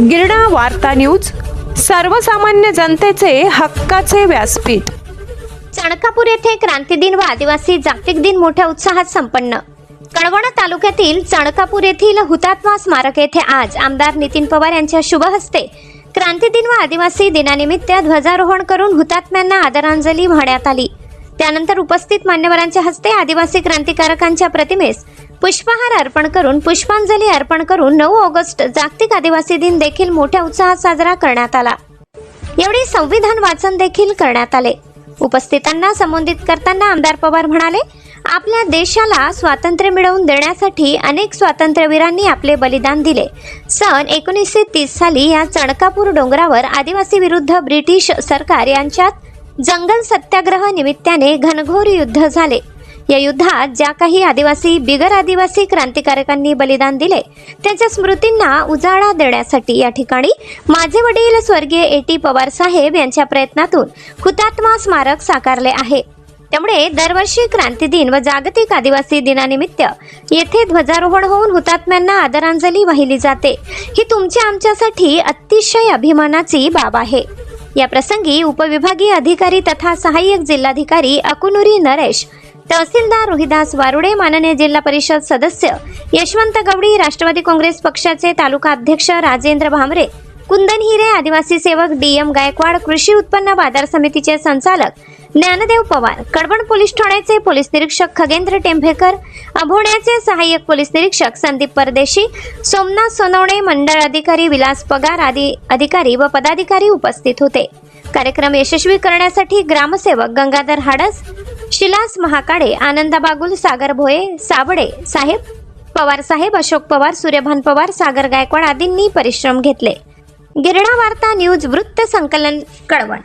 गिरडा वार्ता न्यूज सर्वसामान्य जनतेचे हक्काचे व्यासपीठ. चाणकापूर येथे क्रांती दिन व आदिवासी जागतिक दिन मोठ्या उत्साहात संपन्न. कळवण तालुक्यातील चाणकापूर येथील हुतात्मा स्मारक येथे आज आमदार नितीन पवार यांच्या शुभ हस्ते क्रांती दिन व आदिवासी दिनानिमित्त ध्वजारोहण करून हुतात्म्यांना आदरांजली वाहण्यात आली. त्यानंतर उपस्थित मान्यवरांच्या हस्ते आदिवासी क्रांतिकारकांच्या प्रतिमेस पुष्पहार अर्पण करून पुष्पांजली अर्पण करून नऊ ऑगस्ट जागतिक आदिवासी दिन देखील मोठ्या उत्साहात साजरा करण्यात आला. एवढे संविधान वाचन देखील करण्यात आले. उपस्थितांना संबोधित करताना आमदार पवार म्हणाले आपल्या देशाला स्वातंत्र्य मिळवून देण्यासाठी अनेक स्वातंत्र्यवीरांनी आपले बलिदान दिले. सन एकोणीसशे तीस साली या चणकापूर डोंगरावर आदिवासी विरुद्ध ब्रिटिश सरकार यांच्यात जंगल सत्याग्रह निमित्ताने घनघोर युद्ध झाले. या युद्धात ज्या काही आदिवासी बिगर आदिवासी क्रांतिकारकांनी बलिदान दिले त्यांच्या स्मृतींना उजाळा देण्यासाठी या ठिकाणी माझे वडील स्वर्गीय ए. टी. पवार साहेब यांच्या प्रयत्नातून हुतात्मा स्मारक साकारले आहे. त्यामुळे दरवर्षी क्रांती दिन व जागतिक आदिवासी दिनानिमित्त येथे ध्वजारोहण होऊन हुतात्म्यांना आदरांजली वाहिली जाते. ही तुमच्या आमच्यासाठी अतिशय अभिमानाची बाब आहे. या प्रसंगी उपविभागीय अधिकारी तथा सहाय्यक जिल्हाधिकारी अकुनुरी नरेश तहसीलदार रोहिदास वारुडे माननीय जिल्हा परिषद सदस्य यशवंत गवडी राष्ट्रवादी काँग्रेस पक्षाचे तालुका अध्यक्ष राजेंद्र भामरे कुंदन हिरे आदिवासी सेवक डी एम गायकवाड कृषी उत्पन्न बाजार समितीचे संचालक ज्ञानदेव पवार कडवण पोलीस ठाण्याचे पोलीस निरीक्षक खगेंद्र टेंभेकर अभोण्याचे सहाय्यक पोलीस निरीक्षक संदीप परदेशी सोमनाथ सोनवणे मंडळ अधिकारी विलास पगार आदी अधिकारी व पदाधिकारी उपस्थित होते. कार्यक्रम यशस्वी करण्यासाठी ग्रामसेवक गंगाधर हाडस शिलास महाकाडे आनंदा बागुल सागर भोये साबडे साहेब पवार साहेब अशोक पवार सूर्यभान पवार सागर गायकवाड आदींनी परिश्रम घेतले. गिरणा वार्ता न्यूज वृत्त संकलन कळवण